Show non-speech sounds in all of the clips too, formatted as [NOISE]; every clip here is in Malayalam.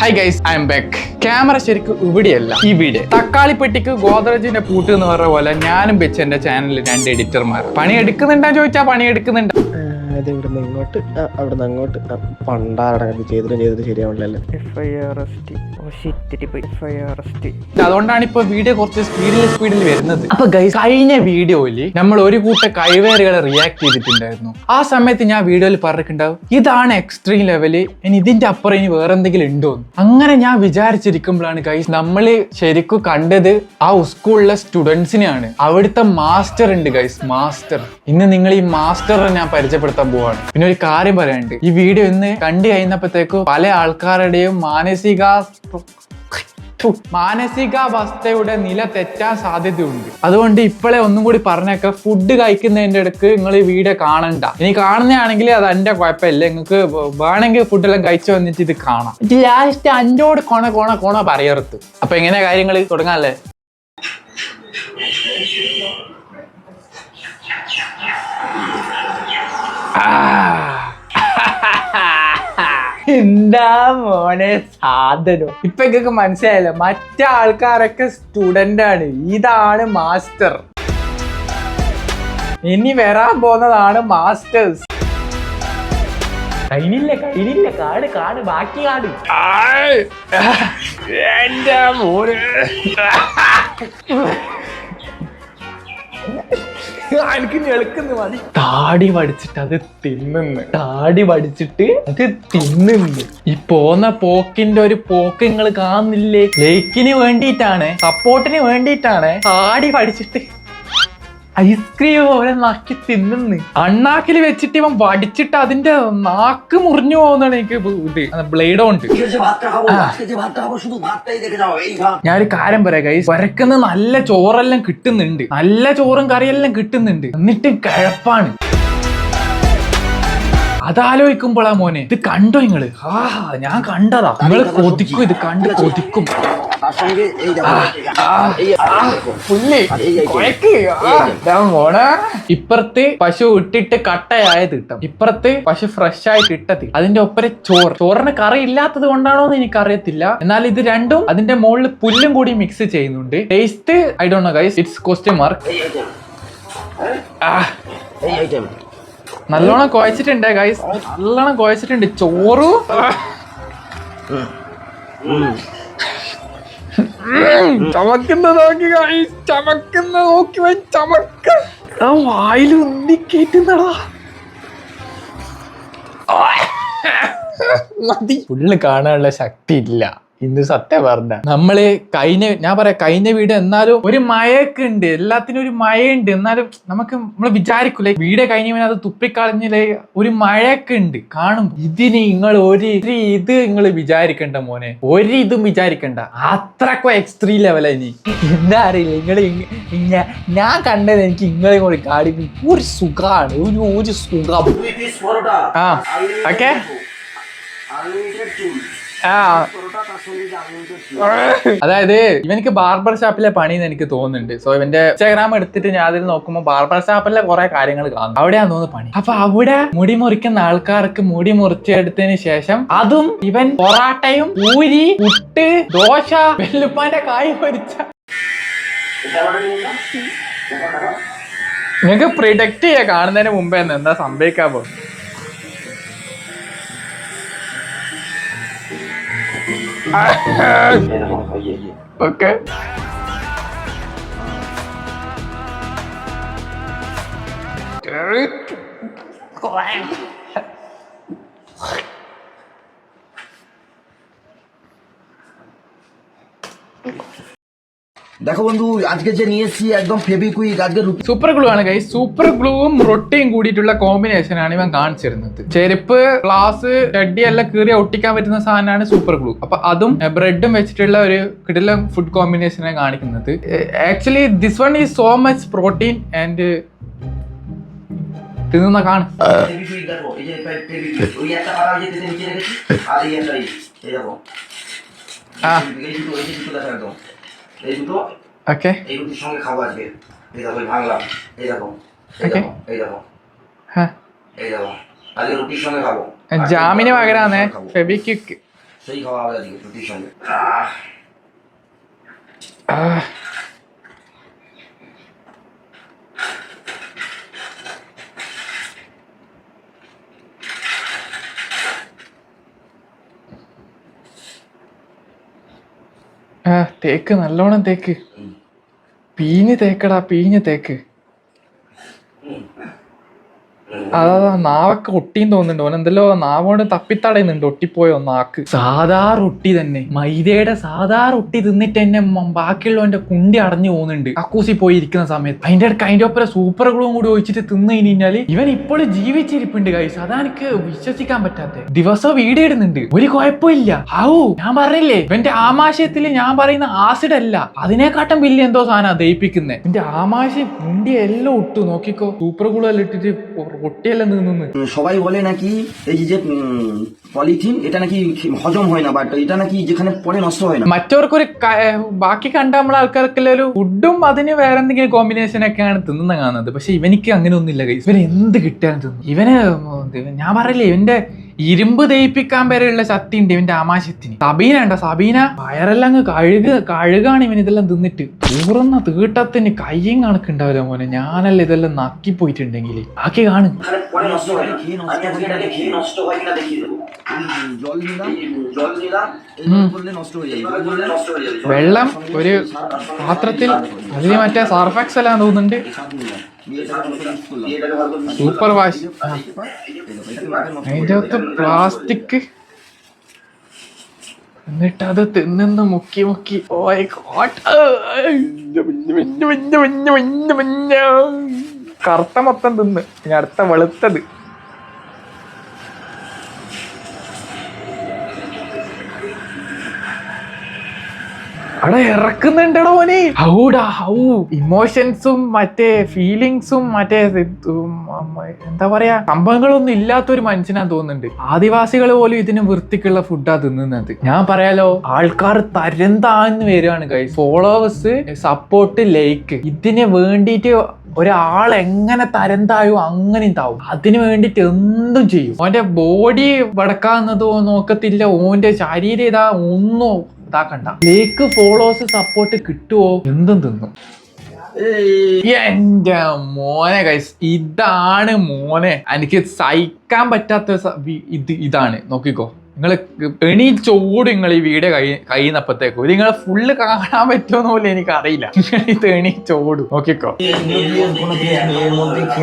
Hi guys I'm back camera ശരിക്കും ഇവിടെയല്ല ഇവിടെ തക്കാളി പെട്ടിക്ക് ഗോദ്രജിന്റെ പൂട്ട് എന്ന് പറഞ്ഞ പോലെ ഞാനും വെച്ച് എന്റെ ചാനലിൽ രണ്ട് എഡിറ്റർമാർ പണി എടുക്കുന്നുണ്ടാ ചോദിച്ചാ പണി എടുക്കുന്നുണ്ട് ഇത് ഇവിടുന്ന് ഇങ്ങോട്ട് അവിടെ അവിടുന്ന് അങ്ങോട്ട് ആ, പണ്ടാറടങ്ങ് ചെയ്തിട്ട് ചെയ്തിട്ട് എസ് അതുകൊണ്ടാണ് ഇപ്പൊ വീഡിയോ കുറച്ച് സ്പീഡിൽ സ്പീഡിൽ വരുന്നത്. അപ്പൊ കഴിഞ്ഞ വീഡിയോയിൽ നമ്മൾ ഒരു കൂട്ടം കൈവേറുകളെ റിയാക്ട് ചെയ്തിട്ടുണ്ടായിരുന്നു. ആ സമയത്ത് ഞാൻ വീഡിയോയിൽ പറഞ്ഞിട്ടുണ്ടാവും ഇതാണ് എക്സ്ട്രീം ലെവൽ ഇനി ഇതിന്റെ അപ്പുറം ഇനി വേറെ എന്തെങ്കിലും ഉണ്ടോ അങ്ങനെ ഞാൻ വിചാരിച്ചിരിക്കുമ്പോഴാണ് ഗൈസ് നമ്മൾ ശരിക്കും കണ്ടത് ആ സ്കൂളിലെ സ്റ്റുഡൻസിനെയാണ് അവിടുത്തെ മാസ്റ്റർ ഉണ്ട് ഗൈസ് മാസ്റ്റർ ഇന്ന് നിങ്ങൾ ഈ മാസ്റ്ററെ ഞാൻ പരിചയപ്പെടുത്താൻ പോവാണ്. പിന്നെ ഒരു കാര്യം പറയാനുണ്ട്. ഈ വീഡിയോ ഇന്ന് കണ്ടു കഴിഞ്ഞപ്പോഴത്തേക്ക് പല ആൾക്കാരുടെയും മാനസിക മാനസികാവസ്ഥയുടെ നില തെറ്റാൻ സാധ്യതയുണ്ട്. അതുകൊണ്ട് ഇപ്പോഴേ ഒന്നും കൂടി പറഞ്ഞേക്ക. ഫുഡ് കഴിക്കുന്നതിന്റെ അടുക്ക് നിങ്ങൾ ഈ വീഡിയോ കാണണ്ട. ഇനി കാണുന്നതാണെങ്കിൽ അത് എന്റെ കുഴപ്പമില്ല. നിങ്ങൾക്ക് വേണമെങ്കിൽ ഫുഡെല്ലാം കഴിച്ചു വന്നിട്ട് ഇത് കാണാം. ലാസ്റ്റ് അഞ്ചോട് കൊണ കൊണ കൊണ പറയരുത്. അപ്പൊ എങ്ങനെയാ കാര്യങ്ങൾ തുടങ്ങാല്ലേ? [LAUGHS] എന്താ മോനെ സാധനം? ഇപ്പൊ ഇങ്ങക്ക് മനസ്സിലായല്ലോ മറ്റേ ആൾക്കാരൊക്കെ സ്റ്റുഡന്റ് ആണ്. ഇതാണ് മാസ്റ്റർ ഇനി വരാൻ പോകുന്നതാണ് മാസ്റ്റേഴ്സ് കഴിഞ്ഞില്ല കഴിഞ്ഞില്ല കാട് കാട് ബാക്കി കാട്. എന്റെ മോന്. [LAUGHS] എനിക്ക് ഞെളുക്കുന്നു മതി താടി വടിച്ചിട്ട് അത് തിന്നുന്നു. താടി വടിച്ചിട്ട് അത് തിന്നുന്നു. ഈ പോന്ന പോക്കിന്റെ ഒരു പോക്ക് നിങ്ങൾ കാണുന്നില്ലേ? ലൈക്കിന് വേണ്ടിയിട്ടാണ് സപ്പോർട്ടിന് വേണ്ടിയിട്ടാണ് താടി വടിച്ചിട്ട് ഐസ്ക്രീം ഓരോ നാക്കി തിന്നുന്നു. അണ്ണാക്കിൽ വെച്ചിട്ട് ഇവൻ വടിച്ചിട്ട് അതിന്റെ നാക്ക് മുറിഞ്ഞു പോകുന്നതാണ് എനിക്ക് ഇത് ബ്ലേഡ് കൊണ്ട് ഞാനൊരു കാര്യം പറയാം കൈ വരക്കുന്ന നല്ല ചോറെല്ലാം കിട്ടുന്നുണ്ട്. നല്ല ചോറും കറിയെല്ലാം കിട്ടുന്നുണ്ട്. എന്നിട്ടും കഴപ്പാണ്. അതാലോചിക്കുമ്പോഴാ മോനെ ഇത് കണ്ടോ നിങ്ങൾ? ആ ഞാൻ കണ്ടതാ. നിങ്ങൾ കൊതിക്കും ഇത് കണ്ട് കൊതിക്കും. ഇപ്പുറത്ത് പശു ഇട്ടിട്ട് കട്ടയായത് കിട്ടും ഇപ്പുറത്ത് പശു ഫ്രഷ് ആയിട്ട് ഇട്ടത്. അതിന്റെ ഒപ്പരെ ചോറ്. ചോറിന് കറി ഇല്ലാത്തത് കൊണ്ടാണോ എന്ന് എനിക്കറിയത്തില്ല. എന്നാൽ ഇത് രണ്ടും അതിന്റെ മുകളിൽ പുല്ലും കൂടി മിക്സ് ചെയ്യുന്നുണ്ട്. Taste I don't know guys it's question mark നല്ലോണം കുഴച്ചിട്ടുണ്ട് ഗൈസ് നല്ലോണം കുഴച്ചിട്ടുണ്ട്. ചോറ്. ചമക്കുന്ന നോക്കി ഗൈസ് ചമക്കുന്ന നോക്കി ചമക്ക. ആ വായിൽ മതി. ഫുള്ള് കാണാനുള്ള ശക്തി ഇല്ല. ഇന്ന് സത്യം പറഞ്ഞ. നമ്മൾ കഴിഞ്ഞ ഞാൻ പറയാം കഴിഞ്ഞ വീട് എന്നാലും ഒരു മഴയൊക്കെ ഉണ്ട് എല്ലാത്തിനും ഒരു മഴയുണ്ട് എന്നാലും നമുക്ക് നമ്മൾ വിചാരിക്കൂലേ വീട് കഴിഞ്ഞ അത് തുപ്പിക്കളഞ്ഞില്ലേ ഒരു മഴയൊക്കെ ഉണ്ട് കാണും ഇതിന് നിങ്ങൾ ഒരു ഇത് നിങ്ങൾ വിചാരിക്കണ്ട മോനെ. ഒരു ഇതും വിചാരിക്കണ്ട. അത്രക്കോ എക്സ്ട്രീം ലെവലാ ഇനി. എന്താ അറിയില്ല. നിങ്ങൾ ഞാൻ കണ്ടത് എനിക്ക് ഇങ്ങളെയും കൂടി കാണിക്കും ഒരു സുഖാണ്. ഒരു ഒരു സുഖം. ആ ഓക്കെ അതായത് ഇവനിക്ക് ബാർബർ ഷാപ്പിലെ പണി എന്ന് എനിക്ക് തോന്നുന്നുണ്ട്. സോ ഇവന്റെ ഇൻസ്റ്റാഗ്രാം എടുത്തിട്ട് ഞാൻ അതിൽ നോക്കുമ്പോൾ ബാർബർ ഷാപ്പിലെ കുറെ കാര്യങ്ങൾ കാണും അവിടെയാന്ന് തോന്നുന്നു പണി. അപ്പൊ അവിടെ മുടി മുറിക്കുന്ന ആൾക്കാർക്ക് മുടി മുറിച്ചെടുത്തതിന് ശേഷം അതും ഇവൻ പൊറാട്ടയും പൂരി പുട്ട് ദോശ വെല്ലുപ്പാന്റെ കായ് പൊരിച്ച. നിങ്ങക്ക് പ്രിഡക്റ്റ് ചെയ്യാ കാണുന്നതിന് മുമ്പേ എന്താ സംഭവിക്കാൻ പോകും [LAUGHS] Ok. দেখো বন্ধু আজকে যে নিয়ে এসেছি একদম ফেবিকুইক আজকে রুটি സൂപ്പർ ഗ്ലൂ ആണ് ഗൈസ് സൂപ്പർ ഗ്ലൂവും റൊട്ടിയും കൂടിയിട്ടുള്ള കോമ്പിനേഷൻ ആണ് ഇവൻ കാണിച്ചിരുന്നത് ചെരുപ്പ് ഗ്ലാസ് ചട്ടി എല്ലാം കീറി ഒട്ടിക്കാൻ പറ്റുന്ന സാധനമാണ് സൂപ്പർ ഗ്ലൂ അപ്പൊ അതും ബ്രെഡും വെച്ചിട്ടുള്ള ഒരു കിടില ഫുഡ് കോമ്പിനേഷനെ കാണിക്കുന്നത് actually this one is so much protein and തിന്നുന്ന കാണും ফেবিকুইক দেখো এই যে ফেবিকুইক ওই একটা পাতা ওই যে তেতে নিচে রেখেছি আর এই একটা এই এই দেখো আহ। এই দুটো এই যে দুটো দেখো একদম এই দুটো ഓക്കെ এই রুটির সঙ্গে খাবো আজকে এই দেখো এই ভাঙলাম এই দেখো এই Okay. দেখো এই দেখো হ্যাঁ এই দেখো আজকে রুটির সঙ্গে খাবো ജാമിന് പകരാന്നേ ഫെബിക്വിക്ക് সেই খাওয়া হবে আজকে রুটির সঙ্গে തേക്ക് നല്ലോണം തേക്ക്. പീഞ്ഞ് തേക്കടാ പീഞ്ഞ് തേക്ക്. അതാ നാവൊക്കെ ഒട്ടിയും തോന്നുന്നുണ്ട്. ഓൻ എന്തെല്ലോ നാവോട് തപ്പിത്തടയുന്നുണ്ട്. ഒട്ടിപ്പോയോ നാക്ക്. സാധാ റൊട്ടി തന്നെ. മൈദയുടെ സാധാ റൊട്ടി തിന്നിട്ട് എന്നെ ബാക്കിയുള്ളവന്റെ കുണ്ടി അടഞ്ഞു പോകുന്നുണ്ട്. അക്കൂസി പോയി ഇരിക്കുന്ന സമയത്ത്. അതിന്റെ ഇടയ്ക്ക് അതിന്റെ ഒപ്പം സൂപ്പർ ഗ്ലൂവും കൂടി ഒഴിച്ചിട്ട് തിന്നു കഴിഞ്ഞാൽ ഇവൻ ഇപ്പോഴും ജീവിച്ചിരിപ്പുണ്ട് കൈസ് അതാ എനിക്ക് വിശ്വസിക്കാൻ പറ്റാത്ത. ദിവസം വീഡിയോ ഇടുന്നുണ്ട്. ഒരു കുഴപ്പമില്ല. ഹൗ ഞാൻ പറഞ്ഞില്ലേ? ഇവന്റെ ആമാശയത്തിൽ ഞാൻ പറയുന്ന ആസിഡ് അല്ല. അതിനെക്കാട്ടും വലിയ എന്തോ സാധനം ദയിപ്പിക്കുന്നത് എന്റെ ആമാശയം കുണ്ടി എല്ലാം ഇട്ടു നോക്കിക്കോ. സൂപ്പർ ഗ്ലൂ എല്ലാം ഇട്ടിട്ട് টেলে সবাই বলে নাকি এই যে যে পলিথিন এটা নাকি হজম হয় না বাট এটা নাকি যেখানে পরে নষ্ট হয় না മറ്റവർക്കൊരു ക- ബാക്കി കണ്ട നമ്മളെ ആൾക്കാർക്കെല്ലാം ഒരു ഫുഡും അതിന് വേറെ എന്തെങ്കിലും കോമ്പിനേഷൻ ഒക്കെയാണ് തിന്നുന്ന കാണുന്നത് പക്ഷെ ഇവനിക്ക് അങ്ങനെ ഒന്നുമില്ല guys. ഇവന് എന്ത് കിട്ടിയാലും തിന്നും ഇവന് ഇത് ഞാൻ പറയില്ലേ ഇവന്റെ ഇരുമ്പ് തേയിപ്പിക്കാൻ വരെയുള്ള ശക്തി ഉണ്ട് ഇവന്റെ ആമാശയത്തിന് സബീന ഉണ്ടോ സബീന വയറെല്ലാം അങ്ങ് കഴുക കഴുകാണ് ഇവൻ ഇതെല്ലാം തിന്നിട്ട് തൂറുന്ന തീട്ടത്തിന് കയ്യും കണക്കുണ്ടാവില്ല മോനെ ഞാനല്ല ഇതെല്ലാം നക്കി പോയിട്ടുണ്ടെങ്കിൽ ബാക്കി കാണും এখানে পরে নষ্ট হয় না আমি আজকে এটাকে খেয়ে নষ্ট হয় কিনা দেখিয়ে দেবো জল দিলাম জল দিলাম এইভাবে করলে নষ্ট হয়ে যাবে জল দিলে নষ্ট হয়ে যাবে വെള്ളം ഒരു പാത്രത്തിൽ അതിൽ മറ്റേ സർഫാക്സ് എല്ലാം തോന്നുന്നുണ്ട് স্বাদ নিলাম দিয়ে এটাকে ভালো করে mix করলাম। এটাকে ভালো করে mix സൂപ്പർ വാഷ് করলাম। এটাকে ভালো করে নষ্ট അതിന്റെ അകത്ത് പ്ലാസ്റ്റിക് എന്നിട്ട് അത് തിന്നുന്ന മുക്കി മുക്കി ഓയ് കോട്ട കറുത്ത മൊത്തം തിന്ന് ഇനി അടുത്ത വെളുത്തത് അവിടെ ഇറക്കുന്നുണ്ടോ മോനെ. ഹൗടാ ഹൗ. ഇമോഷൻസും മറ്റേ ഫീലിങ്സും മറ്റേ എന്താ പറയാ സംഭവങ്ങളൊന്നും ഇല്ലാത്ത ഒരു മനുഷ്യനാ തോന്നുന്നുണ്ട്. ആദിവാസികൾ പോലും ഇതിന് വൃത്തിക്കുള്ള ഫുഡാ തിന്നുന്നത്. ഞാൻ പറയാലോ ആൾക്കാർ തരന്താന്ന് വരികയാണ് കൈ ഫോളോവേഴ്സ് സപ്പോർട്ട് ലൈക്ക് ഇതിന് വേണ്ടിയിട്ട് ഒരാൾ എങ്ങനെ തരന്തായോ അങ്ങനെ താവും. അതിന് വേണ്ടിട്ട് എന്തും ചെയ്യും. ഓന്റെ ബോഡി വടക്കാന്നതോ നോക്കത്തില്ല ഓന്റെ ശരീരം ഇതാ ഒന്നും ഇതാക്കണ്ട. ലേക്ക് ഫോളോവേഴ്സ് സപ്പോർട്ട് കിട്ടുവോ? എന്തും തിന്നും. എന്റെ മോനെ ഗൈസ് ഇതാണ് മോനെ. എനിക്ക് സഹിക്കാൻ പറ്റാത്ത ഇത് ഇതാണ്. നോക്കിക്കോ. നിങ്ങൾ എണി ചോട് നിങ്ങൾ ഈ വീഡിയോ കഴി കഴിയുന്നപ്പോഴത്തേക്കും ഇത് നിങ്ങൾ ഫുള്ള് കാണാൻ പറ്റുമെന്ന് പോലും എനിക്ക് അറിയില്ല. [LAUGHS] ഇത് എണീ ചോട്. നോക്കിക്കോ.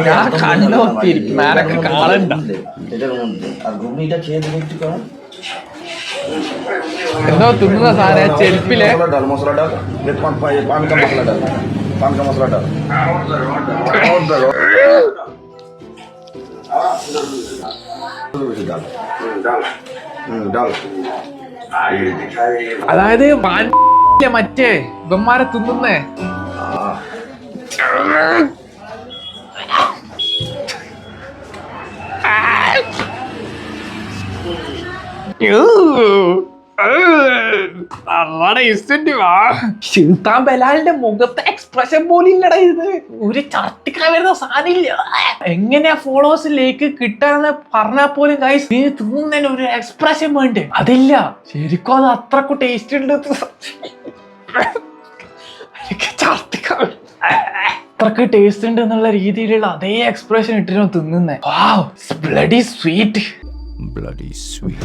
ഞാൻ കണ്ണോത്തിരിക്കും ആരൊക്കെ കാണണ്ട. എന്തോ തിന്നുന്ന സാധനം ചെരുപ്പിൽ. അതായത് മറ്റേ ഇവന്മാരെ തിന്നുന്നേ. Ooh. ഷീത്താൻ ബലാലിന്റെ മുഖത്തെ എക്സ്പ്രഷൻ പോലും ഇല്ലടാ ഇത്. ഒരു ചർട്ടിക്കാൻ വരുന്ന സാധനമില്ല. എങ്ങനെയാ ഫോളോവേഴ്സിലേക്ക് കിട്ടാന്ന് പറഞ്ഞാൽ പോലും കൈസ് നീ തിന്നുന്നതിന് ഒരു എക്സ്പ്രഷൻ വേണ്ടേ? അതില്ല. ശരിക്കും അത് അത്രയ്ക്ക് ടേസ്റ്റ് ഉണ്ട്. ചർട്ടിക്കാൻ. അത്രയ്ക്ക് ടേസ്റ്റ് ഉണ്ട് എന്നുള്ള രീതിയിലുള്ള അതേ എക്സ്പ്രഷൻ ഇട്ടിരുന്നു തിന്നുന്നേ. Bloody sweet bloody sweet.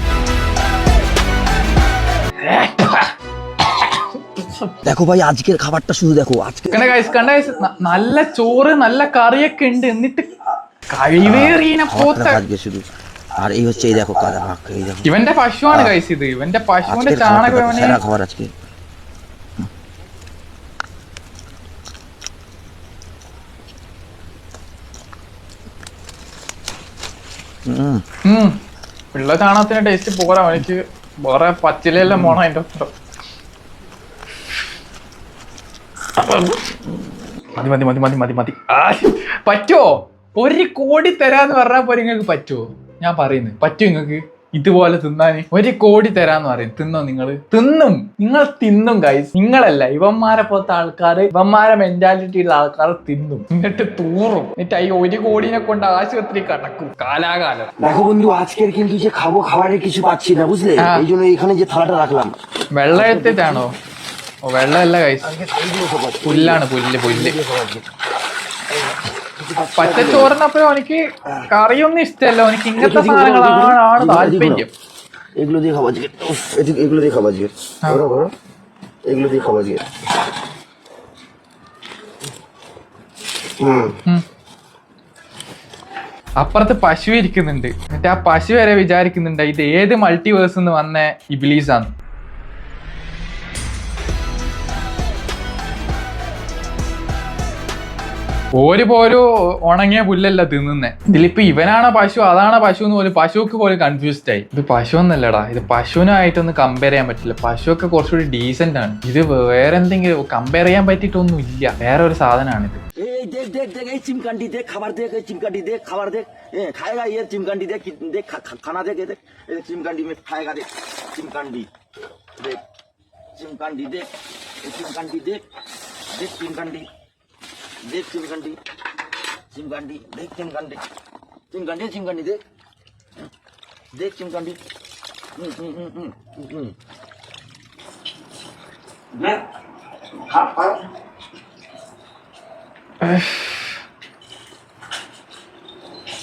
দেখো ভাই আজকের খাবারটা শুধু দেখো আজকে കണ്ട ഗൈസ് കണ്ട ഗൈസ് നല്ല ചോറ് നല്ല കറിയൊക്കെ ഉണ്ട് എന്നിട്ട് കഴിവേറിയനെ പോത്ത খাবারটা আজকে শুধু আর এই হচ্ছে এই দেখো কাদা হাক এই দেখো ഇവന്റെ പശുവാണ് ഗൈസ് ഇത് ഇവന്റെ പശുവിന്റെ আজকের খাবারটা ചാണകം দেখো, ഇവന് সেরা খাবার আজকে হুম ഉം. പിള്ള ചാണകത്തിന്റെ ടേസ്റ്റ് പോരാ എനിക്ക് വേറെ പച്ചിലെല്ലാം പോണം അതിന്റെ ഉത്തരം. മതി മതി മതി മതി മതി മതി. ഒരു കോടി തരാന്ന് പറഞ്ഞാൽ പോലെ നിങ്ങൾക്ക് പറ്റുമോ ഞാൻ പറയുന്നത് പറ്റുമോ നിങ്ങൾക്ക് ഇതുപോലെ തിന്നാന് ഒരു കോടി തരാന്ന് പറയും തിന്നോ നിങ്ങള് തിന്നും നിങ്ങൾ തിന്നും ഗൈസ് നിങ്ങളല്ല ഇവന്മാരെ പോലത്തെ ആൾക്കാർ ഇവന്മാരെ മെന്റാലിറ്റി ഉള്ള ആൾക്കാർ തിന്നും എന്നിട്ട് തൂറും എന്നിട്ട് ഈ ഒരു കോടിനെ കൊണ്ട് ആശുപത്രി കടക്കും കാലാകാലം দেখো বন্ধু আজকের কিন্তু যে খাবো খাবারের কিছু পাচ্ছি না বুঝলে হ্যাঁ। এই জন্য এখানে যে থালাটা রাখলাম വെള്ളം എടുത്തിട്ടാണോ ഓ വെള്ളമല്ല ഗൈസ് പുല്ലാണ് പുല്ല് പുല്ല് പച്ച ചോറിനപ്പോ എനിക്ക് കറിയൊന്നും ഇഷ്ടമല്ല എനിക്ക് ഇങ്ങനത്തെ സാധനങ്ങളാണ് ആണ് താല്പര്യം এগুলো দিয়ে খাবো আজকে উফ, এদিকে- এগুলো দিয়ে খাবো আজকে ধরো ধরো এগুলো দিয়ে খাবো আজকে হুম അപ്പുറത്ത് പശു ഇരിക്കുന്നുണ്ട് എന്നിട്ട് ആ പശു വരെ വിചാരിക്കുന്നുണ്ട് ഇത് ഏത് മൾട്ടിവേഴ്സ് എന്ന് വന്ന ഇബിലീസാണ് ഒരു പോലും ഉണങ്ങിയ പുല്ലല്ല തിന്നുന്നേ. ഇതിലിപ്പോ ഇവനാണ് പശു അതാണ് പശു എന്ന് പോലും പശുക്ക് പോലും കൺഫ്യൂസ്ഡ് ആയി. ഇത് പശു എന്നല്ലടാ ഇത് പശുവിനായിട്ടൊന്നും കമ്പയർ ചെയ്യാൻ പറ്റില്ല. പശുവൊക്കെ കുറച്ചുകൂടി ഡീസെന്റ് ആണ്. ഇത് വേറെ എന്തെങ്കിലും കമ്പയർ ചെയ്യാൻ പറ്റിയിട്ടൊന്നും ഇല്ല വേറെ ഒരു സാധനമാണ് ഇത് চিমকান্ডি দেখ খাবার দেখ চিমকান্ডি দেখ খাবার দেখ খায়গা ইয়ে চিমকান্ডি দেখ দেখ খানা দেখ দেখ চিমকান্ডি देख चिमकांडी देख ये चिमकांडी देख देख चिमकांडी देख चिमकांडी चिमकांडी देख चिमकांडी चिमकांडी चिमकांडी देख देख चिमकांडी हम्म, हम्म, हम्म, हम्म, हम्म। देख खा खा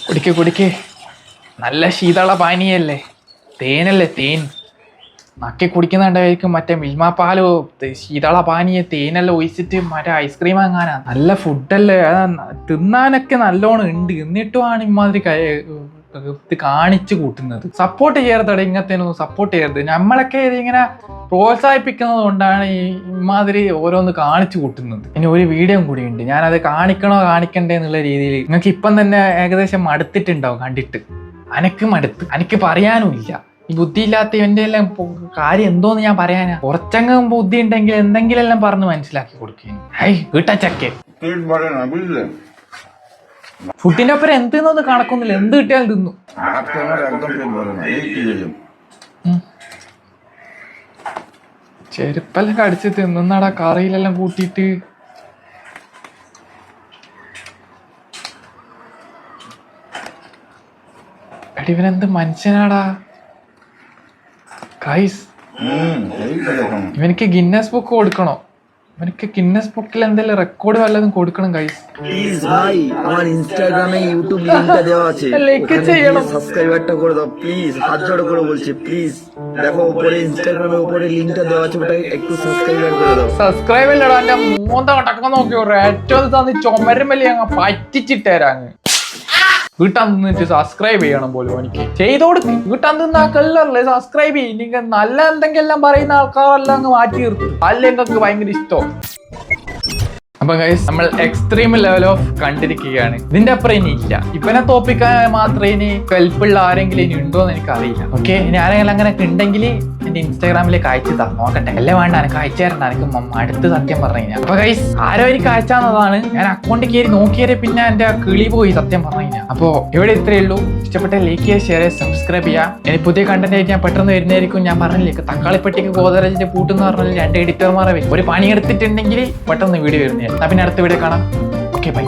കുടിക്ക് കുടിക്ക് നല്ല ശീതള പാനീയല്ലേ തേനല്ലേ തേൻ നക്കി കുടിക്കുന്നുണ്ടായിരിക്കും മറ്റേ മിൽമ പാലോ ശീതള പാനീയ തേനെല്ലാം ഒഴിച്ചിട്ട് മറ്റേ ഐസ്ക്രീം അങ്ങാനാ നല്ല ഫുഡല്ലേ തിന്നാനൊക്കെ നല്ലോണം ഉണ്ട്. എന്നിട്ടുമാണ് ഇമാതിരി ഇത് കാണിച്ചു കൂട്ടുന്നത്. സപ്പോർട്ട് ചെയ്യരുതട ഇങ്ങനത്തേനൊന്നും സപ്പോർട്ട് ചെയ്യരുത്. നമ്മളൊക്കെ ഇതിങ്ങനെ പ്രോത്സാഹിപ്പിക്കുന്നത് കൊണ്ടാണ് ഈ ഇമാതിരി ഓരോന്ന് കാണിച്ചു കൂട്ടുന്നത്. ഇനി ഒരു വീഡിയോ കൂടി ഉണ്ട്. ഞാനത് കാണിക്കണോ കാണിക്കണ്ടേ എന്നുള്ള രീതിയിൽ നിങ്ങൾക്ക് ഇപ്പം തന്നെ ഏകദേശം മടുത്തിട്ടുണ്ടാവും കണ്ടിട്ട്. അനക്ക് മടുത്ത്. അനക്ക് പറയാനും ഇല്ല ഈ ബുദ്ധിയില്ലാത്ത ഇവന്റെ എല്ലാം കാര്യം എന്തോന്ന് ഞാൻ പറയാനാ. കുറച്ചങ്ങ് ബുദ്ധി ഉണ്ടെങ്കിൽ എന്തെങ്കിലും എല്ലാം പറഞ്ഞ് മനസ്സിലാക്കി കൊടുക്കുന്നു ഹൈ വീട്ടച്ചക്കെ. ഫുഡിന്റെ ഒപ്പം എന്തെന്നൊന്നും കണക്കൊന്നുമില്ല. എന്ത് കിട്ടിയാലും തിന്നു. ചെരുപ്പെല്ലാം കടിച്ച് തിന്നുന്നാടാ കറിയിലെല്ലാം കൂട്ടിട്ട് എടി ഇവനെന്ത് മനുഷ്യനാടാ. കൈസ് হুম এই তো দেখুন ഇവനിക്ക് ഗിന്നസ് ബുക്ക് കൊടുക്കണോ ഇവനിക്ക് ഗിന്നസ് ബുക്കിൽ എന്തെങ്കിലും റെക്കോർഡ് വല്ലതും കൊടുക്കണം കൈസ് প্লিজ ভাই আমার ইনস্টাগ্রামে ইউটিউব লিংকটা দেওয়া আছে লিখেছে এরকম। সাবস্ক্রাইবারটা করে দাও প্লিজ হাত জোড় করে বলছি প্লিজ দেখো উপরে ইনস্টাগ্রামে উপরে লিংকটা দেওয়া আছে ওটা একটু সাবস্ক্রাইবার করে দাও സബ്സ്ക്രൈബ് ഇല്ലടാ എന്റെ മൂന്ന കട്ടക്കം നോക്കിയോ ഏറ്റവും തന്ന് ചുമരുമല്ലി അങ്ങ് പറ്റിച്ചിട്ടേരാങ്ങ് വീട്ടാൻ നിന്നിട്ട് സബ്സ്ക്രൈബ് ചെയ്യണം പോലും എനിക്ക്. ചെയ്ത് കൊടുക്ക് വീട്ടാൻ നിന്ന സബ്സ്ക്രൈബ് ചെയ്യും. നിങ്ങൾ നല്ല എന്തെങ്കിലും പറയുന്ന ആൾക്കാരെല്ലാം അങ്ങ് മാറ്റി നിർത്തും. അല്ലെങ്കിൽ ഭയങ്കര ഇഷ്ടം. അപ്പൊ ഗൈസ് നമ്മൾ എക്സ്ട്രീം ലെവൽ ഓഫ് കണ്ടിരിക്കുകയാണ്. ഇതിന്റെ അപ്പുറം ഇനി ഇല്ല. ഇവനെ തോപ്പിക്കാൻ മാത്രമേ ഇനി ഹെൽപ്പുള്ള ആരെങ്കിലും ഇനി ഉണ്ടോ എന്ന് എനിക്ക് അറിയില്ല. ഓക്കെ ഇനി ആരെങ്കിലും അങ്ങനെ ഉണ്ടെങ്കിൽ എന്റെ ഇൻസ്റ്റാഗ്രാമിലേക്ക് അയച്ചു താ നോക്കട്ടെ. അല്ലേ വേണ്ട? എനിക്ക് അയച്ചു എനിക്ക് അടുത്ത് സത്യം പറഞ്ഞു കഴിഞ്ഞാൽ. അപ്പൊ ഗൈസ് ആരോ എനിക്ക് അയച്ചാന്നതാണ് ഞാൻ അക്കൗണ്ട് കയറി നോക്കിയത് പിന്നെ എന്റെ കിളി പോയി സത്യം പറഞ്ഞു കഴിഞ്ഞാൽ. അപ്പോ ഇവിടെ ഇത്രയേ ഉള്ളൂ. ഇഷ്ടപ്പെട്ട ലൈക്ക് ചെയ്യുക ഷെയർ ചെയ്യുക സബ്സ്ക്രൈബ് ചെയ്യുക. ഇനി പുതിയ കണ്ടന്റ് ആയിട്ട് ഞാൻ പെട്ടെന്ന് വരുന്നതായിരിക്കും. ഞാൻ പറഞ്ഞില്ലേ തക്കാളിപ്പെട്ടിക്ക് ഗോദരജിന്റെ പൂട്ടെന്ന് പറഞ്ഞാൽ രണ്ട് എഡിറ്റർമാരെ ഒരു പണി എടുത്തിട്ടുണ്ടെങ്കിൽ പെട്ടെന്ന് വീഡിയോ വരുന്നതായിരിക്കും. എന്നാ പിന്നെ അടുത്ത വീഡിയോ കാണാം. Okay bye